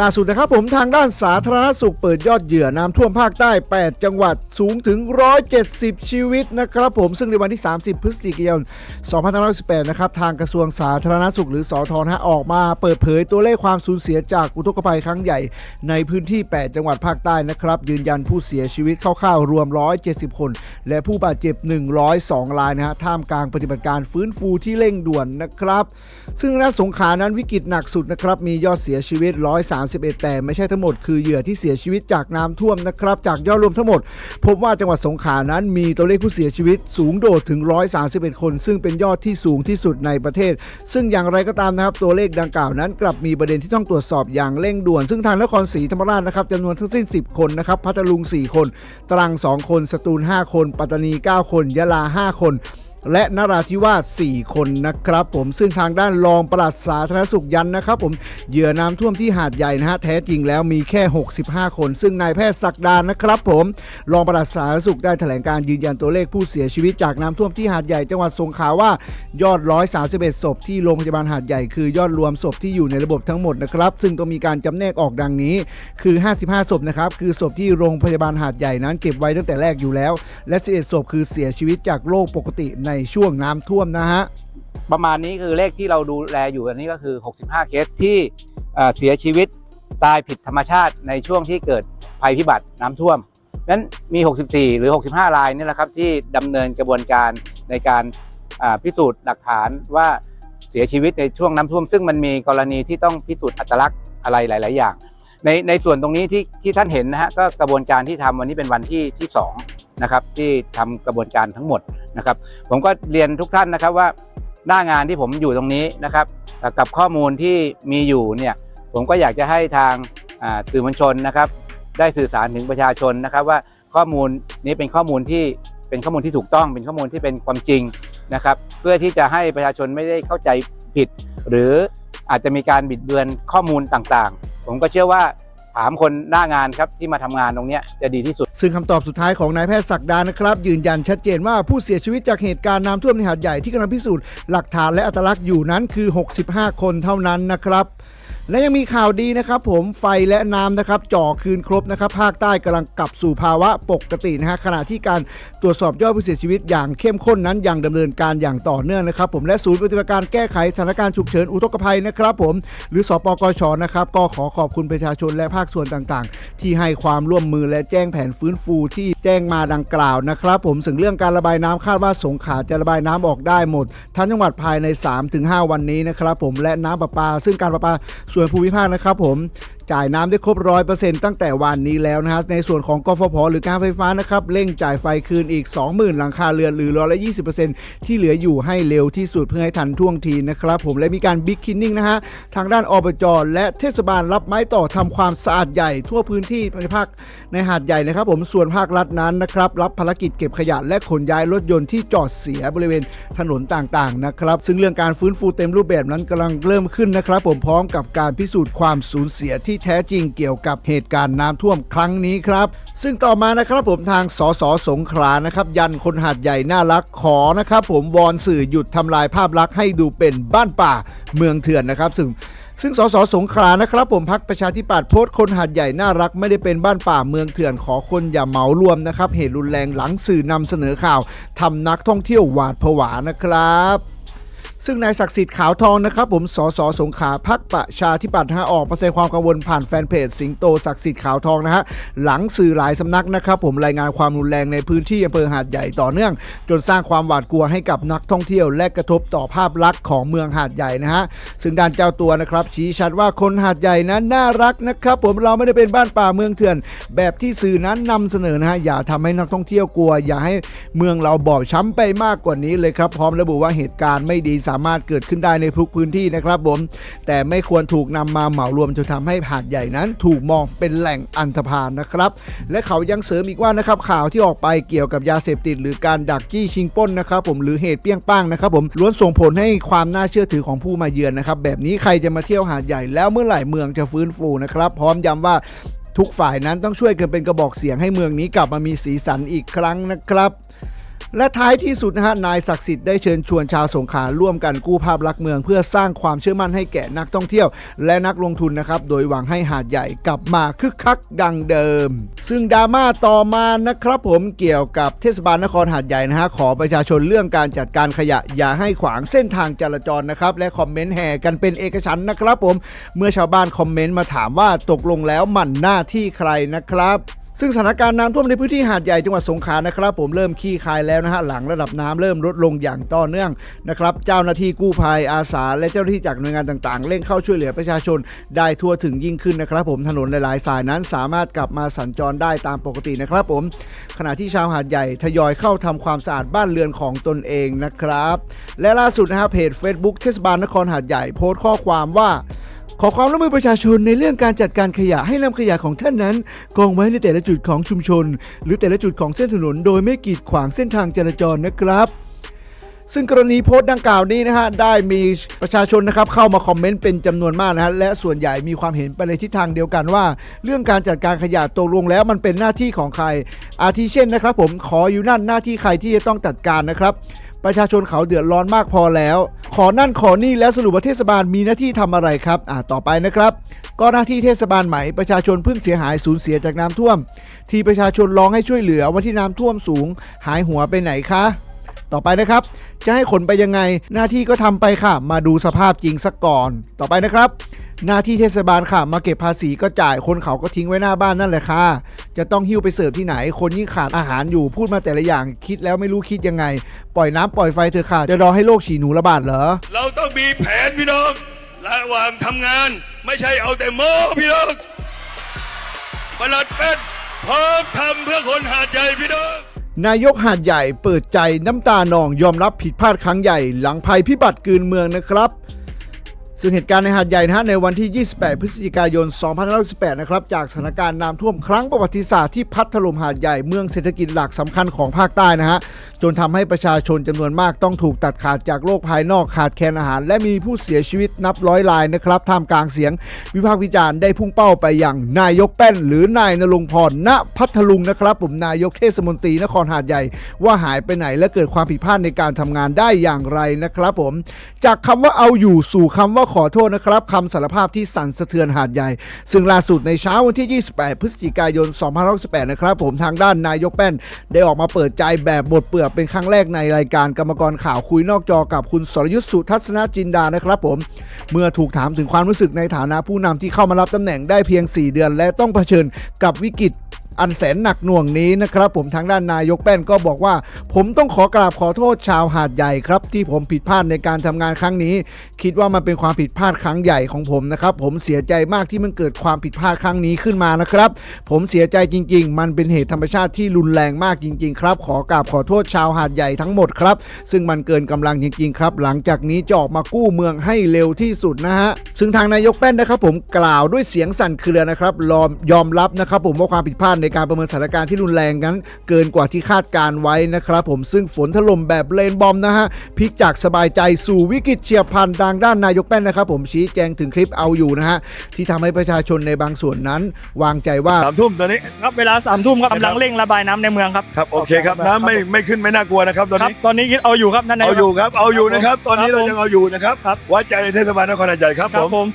ล่าสุดนะครับผมทางด้านสาธารณสุขเปิดยอดเหยื่อน้ำท่วมภาคใต้ 8 จังหวัดสูงถึง 170 ชีวิตนะครับผมซึ่งในวันที่ 30 พฤศจิกายน 2518 นะครับ ทางกระทรวงสาธารณสุขหรือสอทนะออกมาเปิดเผยตัวเลขความสูญเสียจากอุทกภัยครั้งใหญ่ในพื้นที่ 8 จังหวัดภาคใต้นะครับ ยืนยันผู้เสียชีวิตคร่าวๆรวม 170 คน และผู้บาดเจ็บ 102 รายนะฮะท่ามกลางปฏิบัติการฟื้นฟูที่เร่งด่วนนะครับ ซึ่งณสงขานั้นวิกฤตหนักสุดนะครับมียอดเสียชีวิต1 3 31 แต่ไม่ใช่ทั้งหมดคือเหยื่อที่เสียชีวิตจากน้ำท่วมนะครับจากยอดรวมทั้งหมด พบว่าจังหวัดสงขลานั้นมีตัวเลขผู้เสียชีวิตสูงโดดถึง 131 คน ซึ่งเป็นยอดที่สูงที่สุดในประเทศ ซึ่งอย่างไรก็ตามนะครับตัวเลขดังกล่าวนั้น กลับมีประเด็นที่ต้องตรวจสอบอย่างเร่งด่วน ซึ่งทางนครศรีธรรมราชนะครับจำนวนทั้งสิ้น 10 คนนะครับพัทลุง 4 คน ตรัง 2 คน สตูล 5 คน ปัตตานี 9 คน ยะลา 5 คน และนราธิวาส4 คนนะครับผมซึ่งทางด้านรองปลัดสาธารณสุขยันนะครับผมเหยื่อน้ำท่วมที่หาดใหญ่นะฮะแท้จริงแล้วมีแค่ 65 คน ซึ่งนายแพทย์ศักดานนะครับผมรองปลัดสาธารณสุขได้แถลงการยืนยันตัวเลขผู้เสียชีวิตจากน้ำท่วมที่หาดใหญ่จังหวัดสงขลาว่า ยอด 131 ศพที่โรงพยาบาลหาดใหญ่คือยอดรวมศพที่อยู่ในระบบทั้งหมดนะครับซึ่งต้องมีการจำแนกออกดังนี้ คือ 55 ศพนะครับคือศพที่โรงพยาบาลหาดใหญ่นั้นเก็บไว้ตั้งแต่แรกอยู่แล้ว และ 11 ศพคือเสียชีวิตจากโรคปกติในช่วงน้ำท่วมนะฮะ ประมาณนี้คือเลขที่เราดูแลอยู่อันนี้ก็คือ 65 เคสที่เสียชีวิตตายผิดธรรมชาติในช่วงที่เกิดภัยพิบัติน้ำท่วมนั้นมี 64 หรือ 65 รายนี่แหละครับที่ดำเนินกระบวนการในการพิสูจน์หลักฐานว่าเสียชีวิตในช่วงน้ำท่วม ซึ่งมันมีกรณีที่ต้องพิสูจน์อัตลักษณ์อะไรหลาย ๆ อย่าง ในในส่วนตรงนี้ที่ที่ท่านเห็นนะฮะก็กระบวนการที่ทำวันนี้เป็นวันที่ที่สอง นะครับที่ทำกระบวนการทั้งหมดนะครับ ผมก็เรียนทุกท่านนะครับว่าหน้างานที่ผมอยู่ตรงนี้นะครับกับข้อมูลที่มีอยู่เนี่ยผมก็อยากจะให้ทางสื่อมวลชนนะครับ ได้สื่อสารถึงประชาชนนะครับว่าข้อมูลนี้เป็นข้อมูลที่เป็นข้อมูลที่ถูกต้องเป็นข้อมูลที่เป็นความจริงนะครับ เพื่อที่จะให้ประชาชนไม่ได้เข้าใจผิด หรืออาจจะมีการบิดเบือนข้อมูลต่างๆ ผมก็เชื่อว่า ถามคนหน้างานครับที่มาทำงานตรงนี้จะดีที่สุด ซึ่งคำตอบสุดท้ายของนายแพทย์ศักดานะครับ ยืนยันชัดเจนว่าผู้เสียชีวิตจากเหตุการณ์น้ำท่วมในหาดใหญ่ที่กำลังพิสูจน์หลักฐานและอัตลักษณ์อยู่นั้นคือ 65 คนเท่านั้นนะครับ และยังมีข่าวดีนะครับผมไฟและน้ำนะครับจ่อคืนครบนะครับภาคใต้กำลังกลับสู่ภาวะปกตินะฮะขณะที่การตรวจสอบยอดผู้เสียชีวิตอย่างเข้มข้นนั้นยังดำเนินการอย่างต่อเนื่องนะครับผมและศูนย์ปฏิบัติการแก้ไขสถานการณ์ฉุกเฉินอุทกภัยนะครับผมหรือสปกชนะครับก็ขอขอบคุณประชาชนและภาคส่วนต่างๆ ที่ให้ความร่วมมือและแจ้งแผนฟื้นฟูที่แจ้งมาดังกล่าวนะครับผมถึงเรื่องการระบายน้ำคาดว่าสงขลาจะระบายน้ำออกได้หมด ทั้งจังหวัดภายใน 3-5 วันนี้นะครับผมและน้ำประปา ซึ่งการประปาส่วนภูมิภาคนะครับผม จ่ายน้ำได้ครบร้อยเปอร์เซ็นต์ตั้งแต่วันนี้แล้วนะฮะในส่วนของกฟผหรือการไฟฟ้านะครับเร่งจ่ายไฟคืนอีก 20,000 หลังคาเรือนหรือร้อยละ20%ที่เหลืออยู่ให้เร็วที่สุดเพื่อให้ทันท่วงทีนะครับผมและมีการบิ๊กคินนิ่งนะฮะทางด้านอบจและเทศบาลรับไม้ต่อทำความสะอาดใหญ่ทั่วพื้นที่ในภาคในหาดใหญ่นะครับผมส่วนภาครัฐนั้นนะครับรับภารกิจเก็บขยะและขนย้ายรถยนต์ที่จอดเสียบริเวณถนนต่างๆนะครับซึ่งเรื่องการฟื้นฟูเต็มรูปแบบนั้นกำลังเริ่มขึ้นนะครับผมพร้อมกับการพิสูจน์ความสูญเสียที่แท้จริงเกี่ยวกับเหตุการณ์น้ำท่วมครั้งนี้ครับ ซึ่งต่อมานะครับผมทางสสสงขลานะครับ ยันคนหาดใหญ่น่ารักขอนะครับ ผมวอนสื่อหยุดทำลายภาพลักษณ์ให้ดูเป็นบ้านป่าเมืองเถื่อนนะครับ ซึ่งซึ่งสสสงขลานะครับผมพักประชาธิปัตย์โพสต์คนหาดใหญ่น่ารักไม่ได้เป็นบ้านป่าเมืองเถื่อนขอคนอย่าเหมารวมนะครับเหตุรุนแรงหลังสื่อนำเสนอข่าวทำนักท่องเที่ยวหวาดผวานะครับ ซึ่งนายศักดิ์สิทธิ์ขาวทองนะครับผมสสสงขาพักประชาธิปัตย์ฮะออกมาแสดงความกังวลผ่านแฟนเพจสิงโตศักดิ์สิทธิ์ขาวทองนะฮะหลังสื่อหลายสำนักนะครับผมรายงานความรุนแรงในพื้นที่อำเภอหาดใหญ่ต่อเนื่อง จนสร้างความหวาดกลัวให้กับนักท่องเที่ยว และกระทบต่อภาพลักษณ์ของเมืองหาดใหญ่นะฮะซึ่งด้านเจ้าตัวนะครับชี้ชัดว่าคนหาดใหญ่นั้นน่ารักนะครับผมเราไม่ได้เป็นบ้านป่าเมืองเถื่อน แบบที่สื่อนั้นนำเสนอนะฮะอย่าทำให้นักท่องเที่ยวกลัว อย่าให้เมืองเราบอบช้ำไปมากกว่านี้เลยครับพร้อมระบุว่าเหตุการณ์ไม่ดีสามารถเกิดขึ้นได้ในทุกพื้นที่นะครับผม แต่ไม่ควรถูกนำมาเหมารวมจนทำให้หาดใหญ่นั้น ถูกมองเป็นแหล่งอันธพาลนะครับ และเขายังเสริมอีกว่านะครับข่าวที่ออกไปเกี่ยวกับยาเสพติด หรือการดักจี้ชิงปล้นนะครับผมหรือเหตุเปี้ยงป้างนะครับผมล้วนส่งผลให้ความน่าเชื่อถือของผู้มาเยือนนะครับแบบนี้ใครจะมาเที่ยวหาดใหญ่แล้วเมื่อไหร่เมืองจะฟื้นฟูนะครับ พร้อมย้ำว่าทุกฝ่ายนั้นต้องช่วยกันเป็นกระบอกเสียงให้เมืองนี้กลับมามีสีสันอีกครั้งนะครับ และท้ายที่สุดนะฮะนายศักดิ์สิทธิ์ได้เชิญชวนชาวสงขลาร่วมกันกู้ภาพลักษณ์เมือง เพื่อสร้างความเชื่อมั่นให้แก่นักท่องเที่ยว และนักลงทุนนะครับโดยหวังให้หาดใหญ่กลับมาคึกคักดังเดิม ซึ่งดราม่าต่อมานะครับผมเกี่ยวกับเทศบาลนครหาดใหญ่นะฮะขอประชาชนเรื่องการจัดการขยะอย่าให้ขวางเส้นทางจราจรนะครับและคอมเมนต์แห่กันเป็นเอกฉันนะครับผมเมื่อชาวบ้านคอมเมนต์มาถามว่าตกลงแล้วมันหน้าที่ใครนะครับ ซึ่งสถานการณ์น้ำท่วมในพื้นที่หาดใหญ่จังหวัดสงขลานะครับ ผมเริ่มขี้คายแล้วนะฮะหลังระดับน้ำเริ่มลดลงอย่างต่อเนื่องนะครับเจ้าหน้าที่กู้ภัยอาสา และเจ้าหน้าที่จากหน่วยงานต่างๆ เร่งเข้าช่วยเหลือประชาชนได้ทั่วถึงยิ่งขึ้นนะครับ ผมถนนหลายๆ สายนั้นสามารถกลับมาสัญจรได้ตามปกตินะครับผมขณะที่ชาวหาดใหญ่ทยอยเข้าทำความสะอาดบ้านเรือนของตนเองนะครับ และล่าสุดนะฮะเพจ Facebook เทศบาลนครหาดใหญ่โพสต์ข้อความว่า ขอความร่วมมือประชาชนในเรื่องการจัดการขยะให้นำขยะของท่านนั้นกองไว้ในแต่ละจุดของชุมชน หรือแต่ละจุดของเส้นถนน โดยไม่กีดขวางเส้นทางจราจรนะครับซึ่งกรณีโพสต์ดังกล่าวนี้นะฮะได้มีประชาชนนะครับเข้ามาคอมเมนต์เป็นจำนวนมากนะฮะและส่วนใหญ่มีความเห็นไปในทิศทางเดียวกันว่า เรื่องการจัดการขยะตกลงแล้วมันเป็นหน้าที่ของใคร อาทิเช่นนะครับผมขออยู่นั่นหน้าที่ใครที่จะต้องจัดการนะครับ ประชาชนเขาเดือดร้อนมากพอแล้ว ขอนั่นขอนี่แล้วสรุปว่าเทศบาลมีหน้าที่ทำอะไรครับอ่าต่อไปนะครับ ก็หน้าที่เทศบาลใหม่ประชาชนเพิ่งเสียหายสูญเสียจากน้ำท่วม ที่ประชาชนร้องให้ช่วยเหลือวันที่น้ำท่วมสูง หายหัวไปไหนคะต่อไปนะครับ จะให้ขนไปยังไงหน้าที่ก็ทำไปค่ะ มาดูสภาพจริงสักก่อน ต่อไปนะครับ หน้าที่เทศบาลค่ะ มาเก็บภาษีก็จ่ายคนเขาก็ทิ้งไว้หน้าบ้านนั่นแหละค่ะ จะต้องหิ้วไปเสิร์ฟที่ไหน คนยิ่งขาดอาหารอยู่พูดมาแต่ละอย่างคิดแล้วไม่รู้คิดยังไง ปล่อยน้ำปล่อยไฟเถอะค่ะ จะรอให้โรคฉี่หนูระบาดเหรอ เราต้องมีแผนพี่น้องระหว่างทำงานไม่ใช่เอาแต่โม้พี่น้องประหลัดเป็ดพร้อมทำเพื่อคนหาดใหญ่พี่น้องนายกหาดใหญ่เปิดใจน้ำตานองยอมรับผิดพลาดครั้งใหญ่ หลังภัยพิบัติกลืนเมืองนะครับ ซึ่งเหตุการณ์ในหาดใหญ่นะฮะในวันที่ 28 พฤศจิกายน 2518 นะครับ จากสถานการณ์น้ำท่วมครั้งประวัติศาสตร์ที่พัดถล่มหาดใหญ่เมืองเศรษฐกิจหลักสำคัญของภาคใต้นะฮะ จนทำให้ประชาชนจำนวนมากต้องถูกตัดขาดจากโลกภายนอกขาดแคลนอาหาร และมีผู้เสียชีวิตนับร้อยรายนะครับ ท่ามกลางเสียง วิพากษ์วิจารณ์ได้พุ่งเป้าไปอย่างนายกแป้น หรือนายนรงค์พร ณ พัทลุงนะครับผมนายกเทศมนตรีนครหาดใหญ่ ว่าหายไปไหนและเกิดความผิดพลาดในการทำงานได้อย่างไรนะครับผม จากคำว่าเอาอยู่สู่คำว่าขอโทษนะครับคำสารภาพที่สั่นสะเทือนหาดใหญ่ ซึ่งล่าสุดในเช้าวันที่ 28 พฤศจิกายน 2568 นะครับผมทางด้านนายกแป้น ได้ออกมาเปิดใจแบบบทเปลือกเป็นครั้งแรกในรายการกรรมกรข่าวคุยนอกจอกับคุณสรยุทธสุทัศนจินดานะครับผมเมื่อถูกถามถึงความรู้สึกในฐานะผู้นำที่เข้ามารับตำแหน่งได้เพียง 4 เดือน และต้องเผชิญกับวิกฤต อันแสนหนักหน่วงนี้นะครับ ผมทางด้านนายกแป้นก็บอกว่า ผมต้องขอกราบขอโทษชาวหาดใหญ่ครับ ที่ผมผิดพลาดในการทำงานครั้งนี้ คิดว่ามันเป็นความผิดพลาดครั้งใหญ่ของผมนะครับผมเสียใจมากที่มันเกิดความผิดพลาดครั้งนี้ขึ้นมานะครับ ผมเสียใจจริง ๆ มันเป็นเหตุธรรมชาติที่รุนแรงมากจริง ๆ ครับ ขอกราบขอโทษชาวหาดใหญ่ทั้งหมดครับ ซึ่งมันเกินกำลังจริง ๆ ครับ หลังจากนี้จะออกมากู้เมืองให้เร็วที่สุดนะฮะซึ่งทางนายกแป้นนะครับ ผมกล่าวด้วยเสียงสั่นเครือนะครับยอมรับนะครับ ผมว่าความผิดพลาดในการประเมินสถานการณ์ที่รุนแรงนั้น เกินกว่าที่คาดการไว้นะครับผมซึ่งฝนถล่มแบบเลนบอมนะฮะพลิกจากสบายใจสู่วิกฤตเฉียบพลันดังด้านนายกแป้นนะครับผมชี้แจงถึงคลิปเอาอยู่นะฮะที่ทำให้ประชาชนในบางส่วนนั้น วางใจว่าสามทุ่มตอนนี้ครับเวลาสามทุ่มครับกำลังเร่งระบายน้ำในเมืองครับครับโอเคครับน้ำไม่ไม่ขึ้นไม่น่ากลัวนะครับตอนครับนี้ตอนนี้คิดเอาอยู่ครับท่านนายเอากอยู่ครับเอาอยู่นะครับ ตอนนี้ครับเรายังเอาอยู่นะครับครับไว้ใจในเทศบาลนครหาดใหญ่ครับครัผบมผม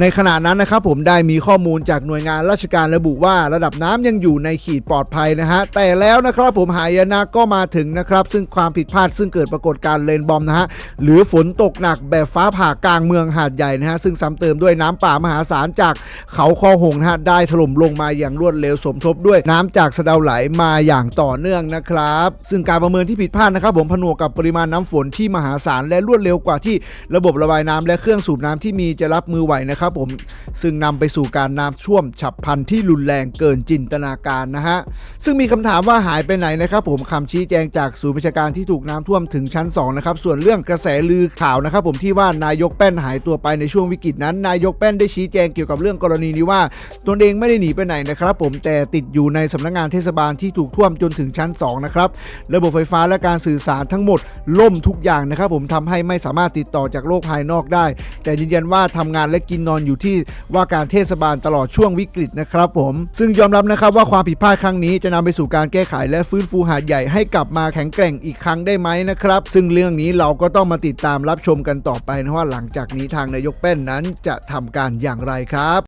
ในขณะนั้นนะครับผมได้มีข้อมูลจากหน่วยงานราชการระบุว่าระดับน้ำยังอยู่ในขีดปลอดภัยนะฮะแต่แล้วนะครับผมหายนะก็มาถึงนะครับซึ่งความผิดพลาดซึ่งเกิดปรากฏการณ์เลนบอมนะฮะหรือฝนตกหนักแบบฟ้าผ่ากลางเมืองหาดใหญ่นะฮะซึ่งซ้ำเติมด้วยน้ำป่ามหาศาลจากเขาคอหงนะฮะได้ถล่มลงมาอย่างรวดเร็วสมทบด้วยน้ำจากสะเดาไหลมาอย่างต่อเนื่องนะครับ ซึ่งการประเมินที่ผิดพลาดนะครับผมผนวกกับปริมาณน้ำฝนที่มหาศาลและรวดเร็วกว่าที่ระบบระบายน้ำและเครื่องสูบน้ำที่มีจะรับมือไหวนะครับผมซึ่งนำไปสู่การน้ำท่วมฉับพลันที่รุนแรงเกินจินตนาการนะฮะซึ่งมีคำถามว่าหายไปไหนนะครับผมคำชี้แจงจากศูนย์ประชาการที่ถูกน้ำท่วมถึงชั้น2นะครับส่วนเรื่องกระแสลือข่าวนะครับผมที่ว่านายกแป้นหายตัวไปในช่วงวิกฤตนั้น นายกแป้นได้ชี้แจงเกี่ยวกับเรื่องกรณีนี้ว่าตนเองไม่ได้หนีไปไหนนะครับผมแต่ติดอยู่ในสำนักงานเทศบาลที่ถูกท่วมจนถึงชั้น 2 นะครับ ระบบไฟฟ้าและการสื่อสารทั้งหมด ล่มทุกอย่างนะครับผมทำให้ไม่สามารถติดต่อจากโลกภายนอกได้ แต่ยืนยันว่าทำงานและกินนนอนอยู่ที่ว่าการเทศบาลตลอดช่วงวิกฤตนะครับผมซึ่งยอมรับนะครับว่าความผิดพลาดครั้งนี้จะนำไปสู่การแก้ไขและฟื้นฟูหาดใหญ่ให้กลับมาแข็งแกร่งอีกครั้งได้ไหมนะครับซึ่งเรื่องนี้เราก็ต้องมาติดตามรับชมกันต่อไปนะว่าหลังจากนี้ทางนายกแป้นนั้นจะทำการอย่างไรครับ